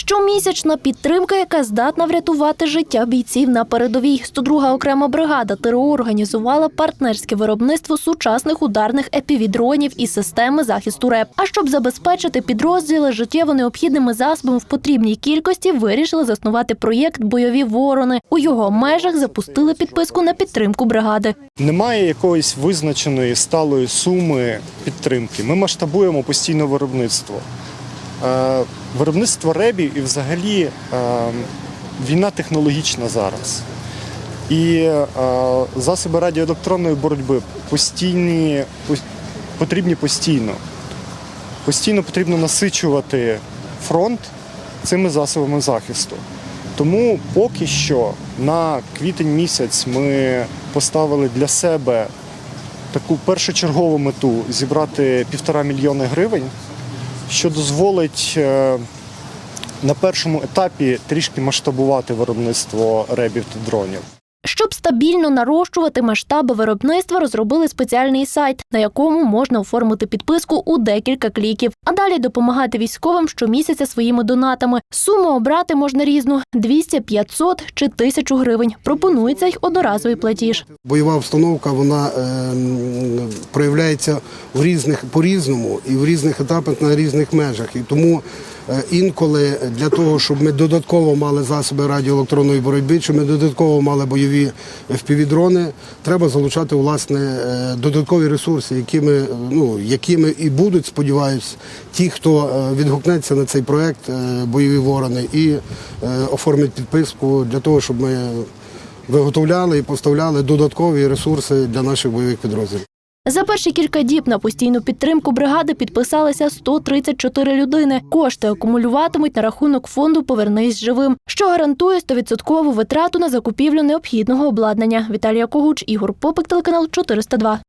Щомісячна підтримка, яка здатна врятувати життя бійців на передовій. 102 окрема бригада ТРО організувала партнерське виробництво сучасних ударних епівідронів і системи захисту РЕП. А щоб забезпечити підрозділи життєво необхідними засобами в потрібній кількості, вирішили заснувати проєкт Бойові ворони. У його межах запустили підписку на підтримку бригади. Немає якоїсь визначеної сталої суми підтримки. Ми масштабуємо постійно виробництво. Е, Виробництво ребів і взагалі е, війна технологічна зараз. І е, засоби радіоелектронної боротьби постійні, потрібні постійно. Постійно потрібно насичувати фронт цими засобами захисту. Тому поки що на квітень місяць ми поставили для себе таку першочергову мету зібрати півтора мільйони гривень, що дозволить е, на першому етапі трішки масштабувати виробництво ребів та дронів. Щоб стабільно нарощувати масштаби виробництва, розробили спеціальний сайт, на якому можна оформити підписку у декілька кліків, а далі допомагати військовим щомісяця своїми донатами. Суму обрати можна різну 200, 500 чи 1000 гривень. Пропонується й одноразовий платіж. Бойова обстановка вона е, проявляється в різних по-різному і в різних етапах на різних межах. І тому інколи для того, щоб ми додатково мали засоби радіоелектронної боротьби, щоб ми додатково мали бойові впівдрони, треба залучати власне е, додаткові ресурси, якими, ну, якими і будуть, сподіваюсь, ті, хто е, відгукнеться на цей проект е, бойові ворони і е, оформить підписку для того, щоб ми виготовляли і поставляли додаткові ресурси для наших бойових підрозділів. За перші кілька діб на постійну підтримку бригади підписалися 134 людини. Кошти акумулюватимуть на рахунок фонду Повернись живим, що гарантує 100% витрату на закупівлю необхідного обладнання. Віталія Когуч, Ігор Попик, телеканал 402.